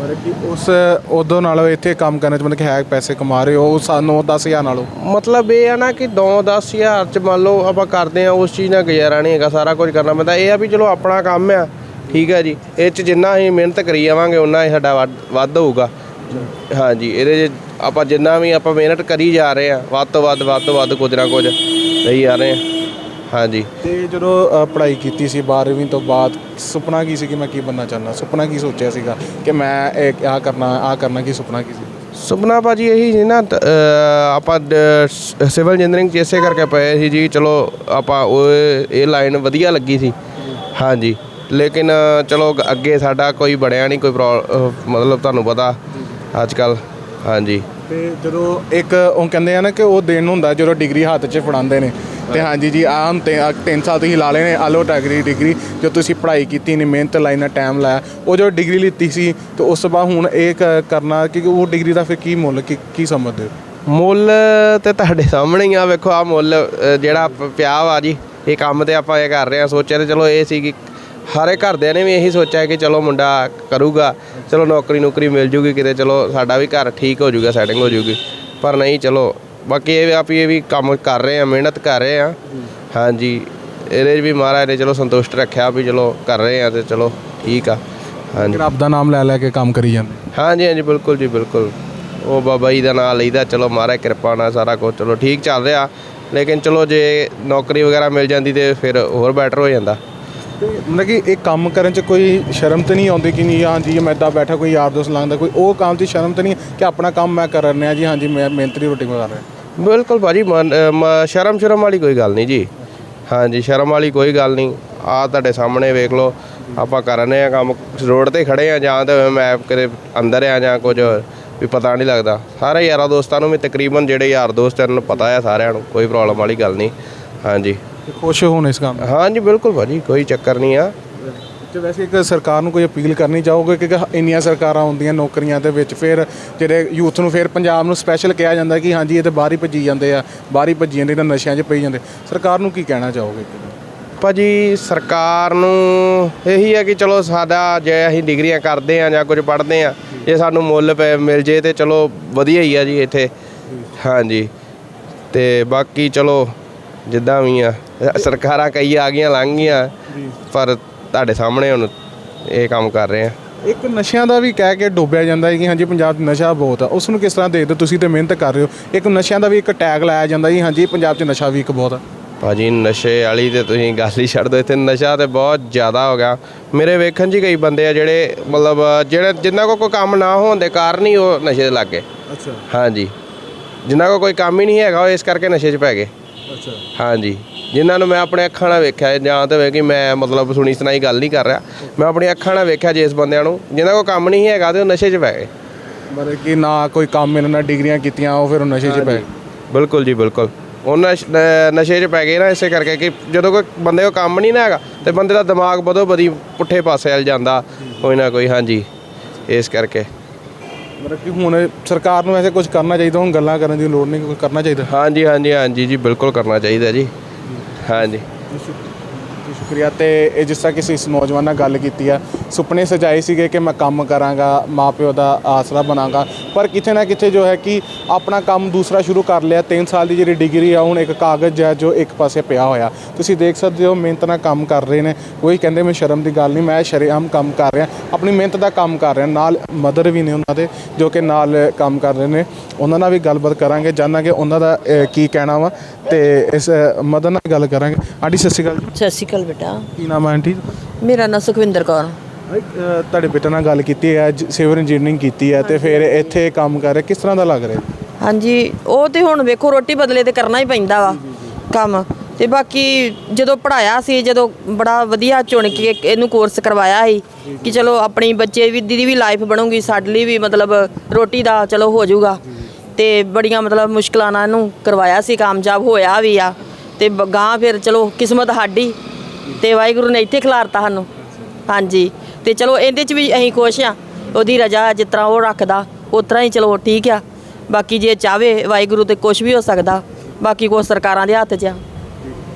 ਮਤਲਬ ਕਿ ਉਸ ਉਦੋਂ ਨਾਲੋਂ ਇੱਥੇ ਕੰਮ ਕਰਨ ਚ ਮਤਲਬ ਕਿ ਹੈ ਪੈਸੇ ਕਮਾ ਰਹੇ ਹੋ ਸਾਨੂੰ 10000 ਨਾਲੋਂ? ਮਤਲਬ ਇਹ ਆ ਨਾ ਕਿ 2-10 ਹਜ਼ਾਰ ਚ ਮੰਨ ਲਓ ਆਪਾਂ ਕਰਦੇ ਆ ਉਸ ਚੀਜ਼ ਨਾਲ ਗੁਜ਼ਾਰਾ ਨਹੀਂ ਹੈਗਾ ਸਾਰਾ ਕੁਝ ਕਰਨਾ ਪੈਂਦਾ। ਇਹ ਆ ਵੀ ਚਲੋ ਆਪਣਾ ਕੰਮ ਆ ਠੀਕ ਹੈ ਜੀ। ਇਹ ਚ ਜਿੰਨਾ ਅਸੀਂ ਮਿਹਨਤ ਕਰੀ ਜਾਵਾਂਗੇ ਉਨਾ ਹੀ ਸਾਡਾ ਵੱਧ- ਵੱਧ ਹੋਊਗਾ। ਹਾਂਜੀ ਇਹਦੇ 'ਚ ਆਪਾਂ ਜਿੰਨਾ ਵੀ ਆਪਾਂ ਮਿਹਨਤ ਕਰੀ ਜਾ ਰਹੇ ਆ ਵੱਧ ਤੋਂ ਵੱਧ ਵੱਧ ਤੋਂ ਵੱਧ ਕੁਝ ਨਾ ਕੁਝ ਲਈ ਜਾ ਰਹੇ ਆ ਹਾਂਜੀ। ਤੇ ਜਦੋਂ ਅ, ਪੜ੍ਹਾਈ ਕੀਤੀ ਸੀ 12ਵੀਂ ਤੋਂ ਬਾਅਦ ਸੁਪਨਾ ਕੀ ਸੀ ਕਿ ਮੈਂ ਕੀ ਬਣਨਾ ਚਾਹੁੰਦਾ? ਸੁਪਨਾ ਕੀ ਸੋਚਿਆ ਸੀਗਾ ਕਿ ਮੈਂ ਇਹ ਆਹ ਕਰਨਾ ਆਹ ਕਰਨਾ ਕੀ ਸੁਪਨਾ ਕੀ ਸੀ? ਸੁਪਨਾ ਭਾਜੀ ਇਹੀ ਸੀ ਨਾ ਤ- ਅਹ ਆਪਾਂ ਡ- ਸਿਵਲ ਇੰਜੀਨੀਅਰਿੰਗ ਚ ਇਸੇ ਕਰਕੇ ਪਏ ਸੀ ਜੀ ਚਲੋ ਆਪਾਂ ਉਹ ਇਹ ਲਾਈਨ ਵਧੀਆ ਲੱਗੀ ਸੀ। ਹਾਂਜੀ। ਲੇਕਿਨ ਚਲੋ ਗ- ਅੱਗੇ ਸਾਡਾ ਕੋਈ ਬਣਿਆ ਨਹੀਂ ਕੋਈ ਪ੍ਰੋ- ਅਹ ਮਤਲਬ ਤੁਹਾਨੂੰ ਪਤਾ ਅੱਜ ਕੱਲ ਹਾਂਜੀ। ਤੇ ਜਦੋਂ ਇੱਕ ਉਹ ਕਹਿੰਦੇ ਆ ਨਾ ਕਿ ਉਹ ਦਿਨ ਹੁੰਦਾ ਜਦੋਂ ਡਿਗਰੀ ਹੱਥ 'ਚ ਫੜਾਉਂਦੇ ਨੇ। ਤੇ ਹਾਂਜੀ ਜੀ ਆਹ ਹੁਣ ਤੇ ਆਹ ਤਿੰਨ ਸਾਲ ਤੁਸੀਂ ਲਾ ਲਏ ਨੇ ਆਲੋ ਡਿਗਰੀ ਡਿਗਰੀ ਜੋ ਤੁਸੀਂ ਪੜ੍ਹਾਈ ਕੀਤੀ ਨੇ ਮਿਹਨਤ ਲਾਈ ਨਾ ਟਾਈਮ ਲਾਇਆ ਉਹ ਜੋ ਡਿਗਰੀ ਲਿੱਤੀ ਸੀ ਤੇ ਉਸ ਤੋਂ ਬਾਅਦ ਹੁਣ ਇਹ ਕ- ਕਰਨਾ ਕਿ ਉਹ ਡਿਗਰੀ ਦਾ ਫਿਰ ਕੀ ਮੁੱਲ ਕੀ ਕੀ ਸਮਝਦੇ ਹੋ? ਮੁੱਲ ਤੇ ਤੁਹਾਡੇ ਸਾਹਮਣੇ ਹੀ ਆ ਵੇਖੋ ਆ ਮੁੱਲ ਜਿਹੜਾ ਪ- ਪਿਆ ਵਾ ਜੀ ਇਹ ਕੰਮ ਤੇ ਆਪਾਂ ਇਹ ਕਰ ਰਹੇ ਆ ਸੋਚਿਆ ਤੇ ਚਲੋ ਇਹ ਸੀ ਕਿ ਹਾਰੇ ਘਰਦਿਆਂ ਨੇ ਵੀ ਇਹੀ ਸੋਚਿਆ ਕਿ ਚਲੋ ਮੁੰਡਾ ਕਰੂਗਾ ਚਲੋ ਨੌਕਰੀ ਨੌਕਰੀ ਮਿਲ ਜੂਗੀ ਕਿਤੇ ਚਲੋ ਸਾਡਾ ਵੀ ਘਰ ਠੀਕ ਹੋ ਜੂਗਾ ਸੈਟਿੰਗ ਹੋ ਜੂਗੀ। ਪਰ ਨਹੀਂ ਚਲੋ ਬਾਕੀ ਇਹ ਵੀ ਆਪ ਇਹ ਵੀ ਕੰਮ ਕਰ ਰਹੇ ਆ ਮਿਹਨਤ ਕਰ ਰਹੇ ਆ। ਹਾਂਜੀ ਇਹਦੇ ਵੀ ਮਹਾਰਾਜ ਨੇ ਚਲੋ ਸੰਤੁਸ਼ਟ ਰੱਖਿਆ ਵੀ ਚਲੋ ਕਰ ਰਹੇ ਆ ਤੇ ਚਲੋ ਠੀਕ ਆ। ਹਾਂਜੀ। ਰੱਬ ਦਾ ਨਾਮ ਲੈ ਲੈ ਕੇ ਕੰਮ ਕਰੀ ਜਾਂਦੇ। ਹਾਂਜੀ ਹਾਂਜੀ ਬਿਲਕੁਲ ਜੀ ਬਿਲਕੁਲ। ਉਹ ਬਾਬਾ ਜੀ ਦਾ ਨਾਮ ਲਈਦਾ ਚਲੋ ਮਹਾਰਾਜ ਕਿਰਪਾ ਨਾਲ ਸਾਰਾ ਕੁਝ ਚਲੋ ਠੀਕ ਚੱਲ ਰਿਹਾ। ਲੇਕਿਨ ਚਲੋ ਜੇ ਨੌਕਰੀ ਵਗੈਰਾ ਮਿਲ ਜਾਂਦੀ ਤੇ ਫਿਰ ਹੋਰ ਬੈਟਰ ਹੋ ਜਾਂਦਾ। ਤੇ ਮਤਲਬ ਕਿ ਇਹ ਕੰਮ ਕਰਨ 'ਚ ਕੋਈ ਸ਼ਰਮ ਤੇ ਨਹੀਂ ਆਉਂਦੀ ਕਿ ਨਹੀਂ ਹਾਂਜੀ ਮੈਂ ਇੱਦਾਂ ਬੈਠਾ, ਕੋਈ ਯਾਰ ਦੋਸਤ ਲੰਘਦਾ ਕੋਈ ਉਹ ਕੰਮ ਦੀ ਸ਼ਰਮ ਤੇ ਨਹੀਂ ਕਿ ਆਪਣਾ ਕੰਮ ਮੈਂ ਕਰ ਰਿਹਾ, ਜੀ ਹਾਂਜੀ ਮੈਂ ਮਿਹਨਤ ਦੀ ਰੋਟੀ ਮੈਂ ਰਿਹਾ। ਬਿਲਕੁਲ ਭਾਜੀ ਸ਼ਰਮ ਸ਼ਰਮ ਵਾਲੀ ਕੋਈ ਗੱਲ ਨਹੀਂ ਜੀ। ਹਾਂਜੀ ਸ਼ਰਮ ਵਾਲੀ ਕੋਈ ਗੱਲ ਨਹੀਂ। ਆ ਤੁਹਾਡੇ ਸਾਹਮਣੇ ਵੇਖ ਲਓ, ਆਪਾਂ ਕਰ ਰਹੇ ਆ ਕੰਮ, ਰੋਡ ਤੇ ਖੜੇ ਆ ਜਾਂ ਤਾਂ ਮੈਂ ਕਿਤੇ ਅੰਦਰ ਆ ਜਾਂ ਕੁਝ ਵੀ ਪਤਾ ਨਹੀਂ ਲੱਗਦਾ। ਸਾਰੇ ਯਾਰਾਂ ਦੋਸਤਾਂ ਨੂੰ ਵੀ ਤਕਰੀਬਨ ਜਿਹੜੇ ਯਾਰ ਦੋਸਤ ਇਹਨਾਂ ਨੂੰ ਪਤਾ ਆ ਸਾਰਿਆਂ ਨੂੰ, ਕੋਈ ਪ੍ਰੋਬਲਮ ਵਾਲੀ ਗੱਲ ਨਹੀਂ। ਹਾਂਜੀ ਤੇ ਖੁਸ਼ ਹੋਣ ਇਸ ਕੰਮ ਹਾਂਜੀ ਬਿਲਕੁਲ ਭਾਜੀ ਕੋਈ ਚੱਕਰ ਨਹੀਂ ਆ। ਤੇ ਵੈਸੇ ਇੱਕ ਸਰਕਾਰ ਨੂੰ ਕੋਈ ਅਪੀਲ ਕਰਨੀ ਚਾਹੋਗੇ ਕਿ ਇੰਨੀਆਂ ਸਰਕਾਰਾਂ ਹੁੰਦੀਆਂ ਨੌਕਰੀਆਂ ਦੇ ਵਿੱਚ ਫਿਰ ਜਿਹੜੇ ਯੂਥ ਨੂੰ ਫਿਰ ਪੰਜਾਬ ਨੂੰ ਸਪੈਸ਼ਲ ਕਿਹਾ ਜਾਂਦਾ ਕਿ ਹਾਂਜੀ ਇਹ ਤੇ ਬਾਹਰ ਹੀ ਭੱਜੀ ਜਾਂਦੇ ਆ ਬਾਹਰ ਹੀ ਭੱਜੀ ਜਾਂਦੇ ਤਾਂ ਨਸ਼ਿਆਂ 'ਚ ਪਈ ਜਾਂਦੇ। ਸਰਕਾਰ ਨੂੰ ਕੀ ਕਹਿਣਾ ਚਾਹੋਗੇ ਭਾਜੀ ਸਰਕਾਰ ਨੂੰ ਇਹੀ ਹੈ ਕਿ ਚਲੋ ਸਾਡਾ ਜੇ ਅਸੀਂ ਡਿਗਰੀਆਂ ਕਰਦੇ ਆ ਜਾਂ ਕੁਝ ਪੜ੍ਹਦੇ ਆ ਜੇ ਸਾਨੂੰ ਮੁੱਲ ਪੈ ਮਿਲ ਜੇ ਤੇ ਚਲੋ ਵਧੀਆ ਹੀ ਆ ਜੀ ਇੱਥੇ। ਹਾਂਜੀ। ਤੇ ਬਾਕੀ ਚਲੋ ਜਿੱਦਾਂ ਵੀ ਆ ਸਰਕਾਰਾਂ ਕਈ ਆ ਗਈਆਂ ਲੰਘ ਗਈਆਂ ਪਰ ਤੁਹਾਡੇ ਸਾਹਮਣੇ ਹੁਣ ਇਹ ਕੰਮ ਕਰ ਰਹੇ ਆ। ਇੱਕ ਨਸ਼ਿਆਂ ਦਾ ਵੀ ਕਹਿ ਕੇ ਡੋਬਿਆ ਜਾਂਦਾ ਹੈ ਕਿ ਹਾਂਜੀ ਪੰਜਾਬ 'ਚ ਨਸ਼ਾ ਬਹੁਤ ਆ ਉਸ ਨੂੰ ਕਿਸ ਤਰ੍ਹਾਂ ਦੇਖਦੇ ਹੋ? ਤੁਸੀਂ ਤੇ ਮਿਹਨਤ ਕਰ ਰਹੇ ਹੋ? ਇੱਕ ਨਸ਼ਿਆਂ ਦਾ ਵੀ ਇੱਕ ਟੈਗ ਲਾਇਆ ਜਾਂਦਾ ਜੀ ਹਾਂਜੀ ਪੰਜਾਬ 'ਚ ਨਸ਼ਾ ਵੀ ਇੱਕ ਬਹੁਤ ਆ। ਭਾਜੀ ਨਸ਼ੇ ਵਾਲੀ ਤੇ ਤੁਸੀਂ ਗੱਲ ਹੀ ਛੱਡ ਦਿਓ ਇੱਥੇ ਨਸ਼ਾ ਤੇ ਬਹੁਤ ਜ਼ਿਆਦਾ ਹੋ ਗਿਆ। ਮੇਰੇ ਵੇਖਣ 'ਚ ਹੀ ਕਈ ਬੰਦੇ ਆ ਜਿਹੜੇ ਮਤਲਬ ਜਿਹੜੇ ਜਿਨ੍ਹਾਂ ਕੋਲ ਕੋਈ ਕੰਮ ਨਾ ਹੋਣ ਦੇ ਕਾਰਨ ਹੀ ਉਹ ਨਸ਼ੇ ਦੇ ਲੱਗ ਗਏ। ਅੱਛਾ। ਹਾਂਜੀ। ਜਿਨ੍ਹਾਂ ਕੋਲ ਕੋਈ ਕੰਮ ਹੀ ਨਹੀਂ ਹੈਗਾ ਉਹ ਇਸ ਕਰਕੇ ਨਸ਼ੇ 'ਚ ਪੈ ਗਏ। ਅੱਛਾ। ਹਾਂਜੀ। ਜਿਨ੍ਹਾਂ ਨੂੰ ਮੈਂ ਆਪਣੇ ਅੱਖਾਂ ਨਾਲ ਵੇਖਿਆ ਹੈ, ਜਾਂ ਤਾਂ ਹੋਵੇ ਕਿ ਮੈਂ ਮਤਲਬ ਸੁਣੀ ਸੁਣਾਈ ਗੱਲ ਨਹੀਂ ਕਰ ਰਿਹਾ। ਮੈਂ ਆਪਣੀ ਅੱਖਾਂ ਨਾਲ ਵੇਖਿਆ ਜਿਸ ਬੰਦਿਆਂ ਨੂੰ। ਜਿਨ੍ਹਾਂ ਕੋਲ ਕੰਮ ਨਹੀਂ ਹੈਗਾ ਤੇ ਉਹ ਨਸ਼ੇ 'ਚ ਪੈ ਗਏ। ਮਤਲਬ ਕਿ ਨਾ ਕੋਈ ਕੰਮ ਇਹਨਾਂ ਨਾਲ ਡਿਗਰੀਆਂ ਕੀਤੀਆਂ ਉਹ ਫਿਰ ਉਹ ਨਸ਼ੇ 'ਚ ਪਏ ਬਿਲਕੁਲ ਜੀ ਬਿਲਕੁਲ। ਉਹ ਨਸ਼- ਨ- ਨਸ਼ੇ 'ਚ ਪੈ ਗਏ ਨਾ ਇਸੇ ਕਰਕੇ ਕਿ ਜਦੋਂ ਕੋਈ ਬੰਦੇ ਕੋਲ ਕੰਮ ਨਹੀਂ ਨਾ ਹੈਗਾ ਤੇ ਬੰਦੇ ਦਾ ਦਿਮਾਗ ਬਦੋ ਬਦੀ ਪੁੱਠੇ ਪਾਸੇ ਵੱਲ ਜਾਂਦਾ ਕੋਈ ਨਾ ਕੋਈ। ਹਾਂਜੀ। ਇਸ ਕਰਕੇ। ਮਤਲਬ ਕਿ ਹੁਣ ਸਰਕਾਰ ਨੂੰ ਐਸੇ ਕੁਝ ਕਰਨਾ ਚਾਹੀਦਾ ਹੁਣ ਗੱਲਾਂ ਕਰਨ ਦੀ ਲੋੜ ਨਹੀਂ ਕੁਝ ਕਰਨਾ ਚਾਹੀਦਾ। ਹਾਂਜੀ ਹਾਂਜੀ ਹਾਂਜੀ ਜੀ ਬਿਲਕੁਲ ਕਰਨਾ ਚਾਹੀਦਾ ਜੀ। ਹਾਂਜੀ। ਜੀ ਸ਼ੁਕਰੀਆ। ਤੇ ਇਹ ਜਿਸ ਤਰ੍ਹਾਂ ਕਿਸੇ ਇਸ ਨੌਜਵਾਨ ਨਾਲ ਗੱਲ ਕੀਤੀ ਆ ਸੁਪਨੇ ਸਜਾਏ ਸੀਗੇ ਕਿ ਮੈਂ ਕੰਮ ਕਰਾਂਗਾ ਮਾਪਿਓ ਦਾ ਆਸਰਾ ਬਣਾਂਗਾ ਪਰ ਕਿਤੇ ਨਾ ਕਿਤੇ ਜੋ ਹੈ ਕਿ ਆਪਣਾ ਕੰਮ ਦੂਸਰਾ ਸ਼ੁਰੂ ਕਰ ਲਿਆ। 3 ਸਾਲ ਦੀ ਜਿਹੜੀ ਡਿਗਰੀ ਆ ਹੁਣ ਇੱਕ ਕਾਗਜ਼ ਹੈ ਜੋ ਇੱਕ ਪਾਸੇ ਪਿਆ ਹੋਇਆ। ਤੁਸੀਂ ਦੇਖ ਸਕਦੇ ਹੋ ਮਿਹਨਤ ਨਾਲ ਕੰਮ ਕਰ ਰਹੇ ਨੇ। ਕੋਈ ਕਹਿੰਦੇ ਮੈਂ ਸ਼ਰਮ ਦੀ ਗੱਲ ਨਹੀਂ ਮੈਂ ਸ਼ਰੇਆਮ ਕੰਮ ਕਰ ਰਿਹਾ। ਆਪਣੀ ਮਿਹਨਤ ਦਾ ਕੰਮ ਕਰ ਰਿਹਾ। ਨਾਲ ਮਦਰ ਵੀ ਨੇ ਉਹਨਾਂ ਦੇ ਜੋ ਕਿ ਨਾਲ ਕੰਮ ਕਰ ਰਹੇ ਨੇ। ਉਹਨਾਂ ਨਾਲ ਵੀ ਗੱਲਬਾਤ ਕਰਾਂਗੇ। ਜਾਣਾਂਗੇ ਉਹਨਾਂ ਦਾ ਅਹ, ਕੀ ਕਹਿਣਾ ਵਾ। ਤੇ ਇਸ ਮਦਰ ਨਾਲ ਗੱਲ ਕਰਾਂਗੇ। ਆਂਟੀ ਸਤਿ ਸ਼੍ਰੀ ਅਕਾਲ ਸਤਿ ਸ਼੍ਰੀ ਅਕਾਲ ਬੇਟਾ। ਕੀ ਨਾਮ ਹੈ ਆਂਟੀ? ਮੇਰਾ ਨਾਂ ਸੁਖਵਿੰਦਰ ਕੌਰ। ਅਹ ਤੁਹਾਡੇ ਬੇਟੇ ਨਾਲ ਗੱਲ ਕੀਤੀ ਹੈ ਸਿਵਲ ਇੰਜੀਨੀਅਰਿੰਗ ਕੀਤੀ ਹੈ ਤੇ ਫਿਰ ਇੱਥੇ ਕੰਮ ਕਰ ਰਿਹਾ ਕਿਸ ਤਰ੍ਹਾਂ ਦਾ ਲੱਗ ਰਿਹਾ? ਹਾਂਜੀ ਉਹ ਤੇ ਹੁਣ ਵੇਖੋ ਰੋਟੀ ਬਦਲੇ ਤੇ ਕਰਨਾ ਹੀ ਪੈਂਦਾ ਵਾ ਕੰਮ। ਤੇ ਬਾਕੀ ਜਦੋਂ ਪੜਾਇਆ ਸੀ ਜਦੋਂ ਬੜਾ ਵਧੀਆ ਚੁਣ ਕੇ ਇਹਨੂੰ ਕੋਰਸ ਕਰਵਾਇਆ ਸੀ ਕਿ ਚਲੋ ਆਪਣੀ ਬੱਚੇ ਵੀ ਦੀ ਵੀ ਲਾਈਫ ਬਣੂਗੀ ਸਾਡੇ ਲਈ ਵੀ ਮਤਲਬ ਰੋਟੀ ਦਾ ਚਲੋ ਹੋ ਜਾਊਗਾ। ਤੇ ਬੜੀਆਂ ਮਤਲਬ ਮੁਸ਼ਕਲਾਂ ਨਾਲ ਇਹਨੂੰ ਕਰਵਾਇਆ ਸੀ ਕਾਮਯਾਬ ਹੋਇਆ ਵੀ ਆ। ਤੇ ਗਾਂ ਫਿਰ ਚਲੋ ਕਿਸਮਤ ਸਾਡੀ ਤੇ ਵਾਹਿਗੁਰੂ ਨੇ ਇੱਥੇ ਖਿਲਾਰਤਾ ਸਾਨੂੰ। ਹਾਂਜੀ। ਤੇ ਚਲੋ ਇਹਦੇ ਚ ਵੀ ਅਸੀਂ ਖੁਸ਼ ਆ ਉਹਦੀ ਰਜਾ ਜਿਸ ਤਰ੍ਹਾਂ ਉਹ ਰੱਖਦਾ ਉਸ ਤਰ੍ਹਾਂ ਹੀ ਚਲੋ ਠੀਕ ਆ। ਬਾਕੀ ਜੇ ਚਾਵੇ ਵਾਹਿਗੁਰੂ ਤੇ ਕੁਝ ਵੀ ਹੋ ਸਕਦਾ। ਬਾਕੀ ਕੋ ਸਰਕਾਰਾਂ ਦੇ ਹੱਥ 'ਚ ਆ।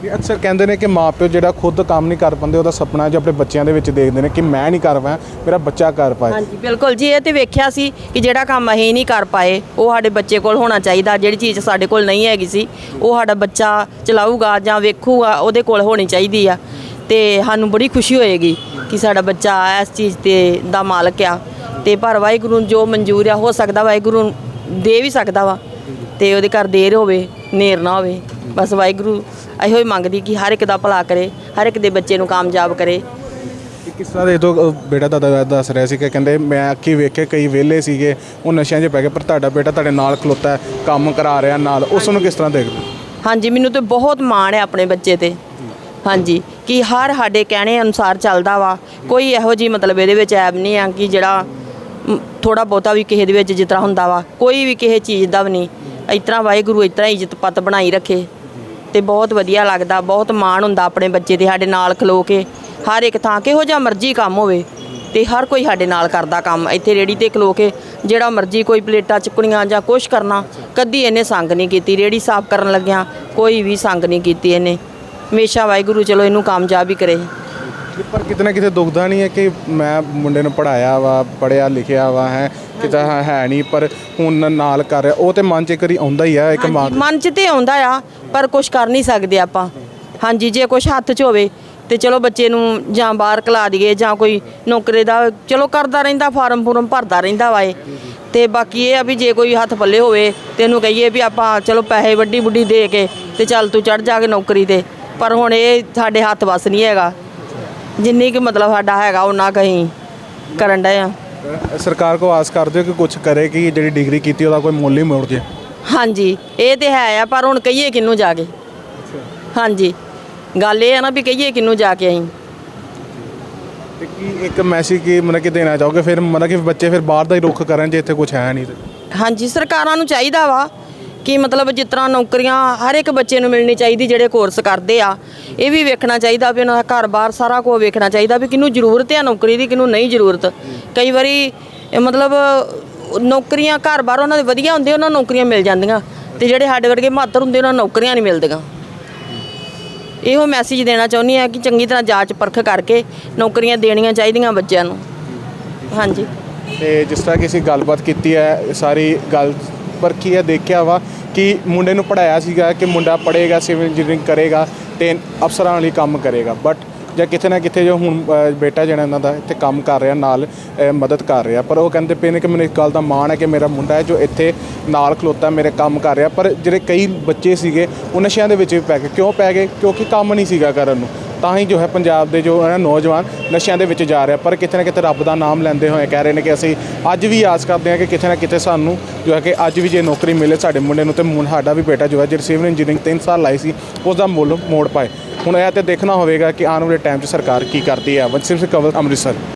ਇਹ ਅਕਸਰ ਕਹਿੰਦੇ ਨੇ ਕਿ ਮਾਪਿਓ ਜਿਹੜਾ ਖੁਦ ਕੰਮ ਨਹੀਂ ਕਰ ਪਾਉਂਦੇ ਉਹਦਾ ਸੁਪਨਾ ਜੋ ਆਪਣੇ ਬੱਚਿਆਂ ਦੇ ਵਿੱਚ ਦੇਖਦੇ ਨੇ ਕਿ ਮੈਂ ਨਹੀਂ ਕਰ ਪਾਇਆ ਮੇਰਾ ਬੱਚਾ ਕਰ ਪਾਏ। ਹਾਂਜੀ ਬਿਲਕੁਲ ਜੀ ਇਹ ਤੇ ਵੇਖਿਆ ਸੀ ਕਿ ਜਿਹੜਾ ਕੰਮ ਅਸੀਂ ਨਹੀਂ ਕਰ ਪਾਏ ਉਹ ਸਾਡੇ ਬੱਚੇ ਕੋਲ ਹੋਣਾ ਚਾਹੀਦਾ। ਜਿਹੜੀ ਚੀਜ਼ ਸਾਡੇ ਕੋਲ ਨਹੀਂ ਹੈਗੀ ਸੀ ਉਹ ਸਾਡਾ ਬੱਚਾ ਚਲਾਊਗਾ ਜਾਂ ਵੇਖੂਗਾ ਉਹਦੇ ਕੋਲ ਹੋਣੀ ਚਾਹੀਦੀ ਆ। ਤੇ ਸਾਨੂੰ ਬੜੀ ਖੁਸ਼ੀ ਹੋਏਗੀ ਕਿ ਸਾਡਾ ਬੱਚਾ ਇਸ ਚੀਜ਼ ਤੇ ਦਾ ਮਾਲਕ ਆ। ਤੇ ਪਰ ਵਾਹਿਗੁਰੂ ਨੂੰ ਜੋ ਮਨਜ਼ੂਰ ਆ ਹੋ ਸਕਦਾ ਵਾਹਿਗੁਰੂ ਦੇ ਵੀ ਸਕਦਾ ਵਾ ਤੇ ਉਹਦੇ ਘਰ ਦੇਰ ਹੋਵੇ ਨੇਰ ਨਾ ਹੋਵੇ। ਬਸ ਵਾਹਿਗੁਰੂ ਇਹੋ ਹੀ ਮੰਗਦੀ ਕਿ ਹਰ ਇੱਕ ਦਾ ਭਲਾ ਕਰੇ ਹਰ ਇੱਕ ਦੇ ਬੱਚੇ ਨੂੰ ਕਾਮਯਾਬ ਕਰੇ। ਕਿ ਕਿਸ ਤਰ੍ਹਾਂ ਦੇ ਤੋਂ ਬੇਟਾ ਦਾਦਾ ਦੱਸ ਰਿਹਾ ਸੀ ਕਿ ਕਹਿੰਦੇ ਮੈਂ ਅੱਖੀ ਵੇਖੇ ਕਈ ਵਿਹਲੇ ਸੀਗੇ ਉਹ ਨਸ਼ਿਆਂ 'ਚ ਪੈ ਗਏ ਪਰ ਤੁਹਾਡਾ ਬੇਟਾ ਤੁਹਾਡੇ ਨਾਲ ਖਲੋਤਾ ਹੈ ਕੰਮ ਕਰਾ ਰਿਹਾ ਨਾਲ ਉਸ ਨੂੰ ਕਿਸ ਤਰ੍ਹਾਂ ਦੇਖਦੇ? ਹਾਂਜੀ ਮੈਨੂੰ ਤੇ ਬਹੁਤ ਮਾਣ ਹੈ ਆਪਣੇ ਬੱਚੇ ਤੇ। ਹਾਂਜੀ, ਕਿ ਹਰ ਸਾਡੇ ਕਹਿਣੇ ਅਨੁਸਾਰ ਚੱਲਦਾ ਵਾ। ਕੋਈ ਇਹੋ ਜੀ ਮਤਲਬ ਇਹਦੇ ਵਿੱਚ ਐਬ ਨਹੀਂ ਆ ਕਿ ਜਿਹੜਾ ਥੋੜਾ ਬਹੁਤਾ ਵੀ ਕਿਸੇ ਦੇ ਵਿੱਚ ਜਿਸ ਹੁੰਦਾ ਵਾ। ਕੋਈ ਵੀ ਕਿਸੇ ਚੀਜ਼ ਦਾ ਵੀ ਨਹੀਂ। ਇਸ ਵਾਹਿਗੁਰੂ ਇਸ ਤਰ੍ਹਾਂ ਇੱਜ਼ਤ ਪਤ ਬਣਾਈ ਰੱਖੇ। ਤੇ ਬਹੁਤ ਵਧੀਆ ਲੱਗਦਾ, ਬਹੁਤ ਮਾਣ ਹੁੰਦਾ ਆਪਣੇ ਬੱਚੇ ਤੇ ਸਾਡੇ ਨਾਲ ਖਲੋ ਕੇ। ਹਰ ਇੱਕ ਥਾਂ ਕਿਹੋ ਜਿਹਾ ਮਰਜ਼ੀ ਕੰਮ ਹੋਵੇ ਤੇ ਹਰ ਕੋਈ ਸਾਡੇ ਨਾਲ ਕਰਦਾ ਕੰਮ। ਇੱਥੇ ਰੇੜੀ ਤੇ ਖਲੋ ਕੇ ਜਿਹੜਾ ਮਰਜ਼ੀ ਕੋਈ ਪਲੇਟਾਂ, ਚੁੱਕਣੀਆਂ ਜਾਂ ਕੁਛ ਕਰਨਾ, ਕਦੀ ਇਹਨੇ ਸੰਗ ਨਹੀਂ ਕੀਤੀ। ਰੇੜੀ ਸਾਫ਼ ਕਰਨ ਲੱਗਿਆ ਕੋਈ ਵੀ ਸੰਗ ਨਹੀਂ ਕੀਤੀ ਇਹਨੇ। ਹਮੇਸ਼ਾ ਵਾਹਿਗੁਰੂ ਚਲੋ ਇਹਨੂੰ ਕਾਮਯਾਬ ਹੀ ਕਰੇ। ਪਰ ਕਿਤੇ ਨਾ ਕਿਤੇ ਦੁਖਦਾ ਨਹੀਂ ਹੈ ਕਿ ਮੈਂ ਮੁੰਡੇ ਨੂੰ ਪੜਾਇਆ ਵਾ ਪੜਿਆ ਲਿਖਿਆ ਵਾ ਹੈ ਕਿਤੇ ਹੈ ਨਹੀਂ ਪਰ ਹੁਣ ਨਾਲ ਕਰ ਰਿਹਾ। ਉਹ ਤੇ ਮਨ 'ਚ ਇੱਕ ਵਾਰੀ ਆਉਂਦਾ ਹੀ ਆ ਇੱਕ ਮਾਂ ਮਨ 'ਚ ਤੇ ਆਉਂਦਾ ਆ ਪਰ ਕੁਝ ਕਰ ਨਹੀਂ ਸਕਦੇ ਆਪਾਂ। ਹਾਂਜੀ ਜੇ ਕੁਝ ਹੱਥ 'ਚ ਹੋਵੇ ਤੇ ਚਲੋ ਬੱਚੇ ਨੂੰ ਜਾਂ ਬਾਹਰ ਕਲਾ ਦਈਏ ਜਾਂ ਕੋਈ ਨੌਕਰੀ ਦਾ ਚਲੋ ਕਰਦਾ ਰਹਿੰਦਾ ਫਾਰਮ ਫੂਰਮ ਭਰਦਾ ਰਹਿੰਦਾ ਵਾ ਇਹ। ਤੇ ਬਾਕੀ ਇਹ ਆ ਵੀ ਜੇ ਕੋਈ ਹੱਥ ਪੱਲੇ ਹੋਵੇ ਤੇ ਇਹਨੂੰ ਕਹੀਏ ਵੀ ਆਪਾਂ ਚਲੋ ਪੈਸੇ ਵੱਡੀ ਬੁੱਢੀ ਦੇ ਕੇ ਤੇ ਚੱਲ ਤੂੰ ਚੜ ਜਾ ਕੇ ਨੌਕਰੀ ਤੇ। ਪਰ ਹੁਣ ਇਹ ਸਾਡੇ ਹੱਥ ਵਸ ਨਹੀਂ ਹੈਗਾ। ਜਿੰਨੀ ਕਿ ਮਤਲਬ ਸਾਡਾ ਹੈਗਾ ਉਹਨਾਂ ਕਹੀਂ ਕਰਨ ਡਏ ਆ। ਸਰਕਾਰ ਕੋ ਆਸ ਕਰਦੇ ਹੋ ਕਿ ਕੁਝ ਕਰੇ ਕਿ ਜਿਹੜੀ ਡਿਗਰੀ ਕੀਤੀ ਉਹਦਾ ਕੋਈ ਮੁੱਲ ਹੀ ਮੋੜ ਜੇ? ਹਾਂਜੀ ਇਹ ਤੇ ਹੈ ਆ ਪਰ ਹੁਣ ਕਹੀਏ ਕਿਹਨੂੰ ਜਾ ਕੇ? ਹਾਂਜੀ ਗੱਲ ਇਹ ਆ ਨਾ ਵੀ ਕਹੀਏ ਕਿਹਨੂੰ ਜਾ ਕੇ ਅਸੀਂ? ਤੇ ਕੀ ਇੱਕ ਮੈਸੇਜ ਕੀ ਮਤਲਬ ਕਿ ਦੇਣਾ ਚਾਹੋਗੇ? ਫਿਰ ਮਤਲਬ ਕਿ ਬੱਚੇ ਫਿਰ ਬਾਹਰ ਦਾ ਹੀ ਰੁੱਖ ਕਰਨ ਜੇ ਇੱਥੇ ਕੁਝ ਹੈ ਨਹੀਂ ਤੇ। ਹਾਂਜੀ ਸਰਕਾਰਾਂ ਨੂੰ ਚਾਹੀਦਾ ਵਾ। ਕਿ ਮਤਲਬ ਜਿਸ ਤਰ੍ਹਾਂ ਨੌਕਰੀਆਂ ਹਰ ਇੱਕ ਬੱਚੇ ਨੂੰ ਮਿਲਣੀ ਚਾਹੀਦੀ, ਜਿਹੜੇ ਕੋਰਸ ਕਰਦੇ ਆ, ਇਹ ਵੀ ਵੇਖਣਾ ਚਾਹੀਦਾ ਵੀ ਉਹਨਾਂ ਦਾ ਘਰ-ਬਾਰ ਸਾਰਾ ਕੁਝ ਵੇਖਣਾ ਚਾਹੀਦਾ ਵੀ ਕਿਹਨੂੰ ਜ਼ਰੂਰਤ ਹੈ ਨੌਕਰੀ ਦੀ, ਕਿਹਨੂੰ ਨਹੀਂ ਜ਼ਰੂਰਤ। ਕਈ ਵਾਰੀ ਇਹ ਮਤਲਬ ਨੌਕਰੀਆਂ ਘਰ-ਬਾਰ ਉਹਨਾਂ ਦੇ ਵਧੀਆ ਹੁੰਦੇ, ਉਹਨਾਂ ਨੂੰ ਨੌਕਰੀਆਂ ਮਿਲ ਜਾਂਦੀਆਂ ਤੇ ਜਿਹੜੇ ਸਾਡੇ ਵਰਗੇ ਮਾਤਰ ਹੁੰਦੇ, ਉਹਨਾਂ ਨੂੰ ਨੌਕਰੀਆਂ ਨਹੀਂ ਮਿਲਦੀਆਂ। ਇਹੋ ਮੈਸੇਜ ਦੇਣਾ ਚਾਹੁੰਦੀ ਆ ਕਿ ਚੰਗੀ ਤਰ੍ਹਾਂ ਜਾਂਚ ਪਰਖ ਕਰਕੇ ਨੌਕਰੀਆਂ ਦੇਣੀਆਂ ਚਾਹੀਦੀਆਂ ਬੱਚਿਆਂ ਨੂੰ। ਹਾਂਜੀ। ਤੇ ਜਿਸ ਤਰ੍ਹਾਂ ਕਿ ਅਸੀਂ ਗੱਲਬਾਤ ਕੀਤੀ ਹੈ, ਸਾਰੀ ਗੱਲ ਪਰ ਕੀ ਹੈ ਦੇਖਿਆ ਵਾ ਕਿ ਮੁੰਡੇ ਨੂੰ ਪੜਾਇਆ ਸੀਗਾ ਕਿ ਮੁੰਡਾ ਪੜ੍ਹੇਗਾ, ਸਿਵਲ ਇੰਜੀਨੀਅਰਿੰਗ ਕਰੇਗਾ ਤੇ ਅਫਸਰਾਂ ਲਈ ਕੰਮ ਕਰੇਗਾ। ਬਟ ਜਾਂ ਕਿਤੇ ਨਾ ਕਿਤੇ ਜੋ ਹੁਣ ਬੇਟਾ ਜਿਹੜਾ ਇਹਨਾਂ ਦਾ ਇੱਥੇ ਕੰਮ ਕਰ ਰਿਹਾ, ਨਾਲ ਮਦਦ ਕਰ ਰਿਹਾ। ਪਰ ਉਹ ਕਹਿੰਦੇ ਪਏ ਨੇ ਕਿ ਮੈਨੂੰ ਇਸ ਗੱਲ ਦਾ ਮਾਣ ਹੈ ਕਿ ਮੇਰਾ ਮੁੰਡਾ ਹੈ ਜੋ ਇੱਥੇ ਨਾਲ ਖਲੋਤਾ, ਮੇਰੇ ਕੰਮ ਕਰ ਰਿਹਾ। ਪਰ ਜਿਹੜੇ ਕਈ ਬੱਚੇ ਸੀਗੇ, ਉਹ ਨਸ਼ਿਆਂ ਦੇ ਵਿੱਚ ਵੀ ਪੈ ਗਏ। ਕਿਉਂ ਪੈ ਗਏ? ਕਿਉਂਕਿ ਕੰਮ ਨਹੀਂ ਸੀਗਾ ਕਰਨ ਨੂੰ। ਤਾਂ ਹੀ ਜੋ ਹੈ ਪੰਜਾਬ ਦੇ ਜੋ ਹੈ ਨੌਜਵਾਨ ਨਸ਼ਿਆਂ ਦੇ ਵਿੱਚ ਜਾ ਰਿਹਾ, ਪਰ ਕਿਤੇ ਨਾ ਕਿਤੇ ਰੱਬ ਦਾ ਨਾਮ ਲੈਂਦੇ ਹੋਏ ਕਹਿ ਰਹੇ ਨੇ ਕਿ ਅਸੀਂ ਅੱਜ ਵੀ ਆਸ ਕਰਦੇ ਹਾਂ ਕਿ ਕਿਤੇ ਨਾ ਕਿਤੇ ਸਾਨੂੰ ਜੋ ਹੈ ਕਿ ਅੱਜ ਵੀ ਜੇ ਨੌਕਰੀ ਮਿਲੇ ਸਾਡੇ ਮੁੰਡੇ ਨੂੰ ਤੇ ਸਾਡਾ ਵੀ ਬੇਟਾ ਜੋ ਹੈ ਜਿਹੜੇ ਸਿਵਲ ਇੰਜੀਨੀਅਰਿੰਗ 3 ਸਾਲ ਲਾਈ ਸੀ ਉਸ ਦਾ ਮੁੱਲ ਮੋੜ ਪਾਏ। ਹੁਣ ਇਹ ਤੇ ਦੇਖਣਾ ਹੋਵੇਗਾ ਕਿ ਆਉਣ ਵਾਲੇ ਟਾਈਮ 'ਚ ਸਰਕਾਰ ਕੀ ਕਰਦੀ ਹੈ। ਵੰਸਿਮ ਸਿੰਘ ਕਵਲ ਅੰਮ੍ਰਿਤਸਰ।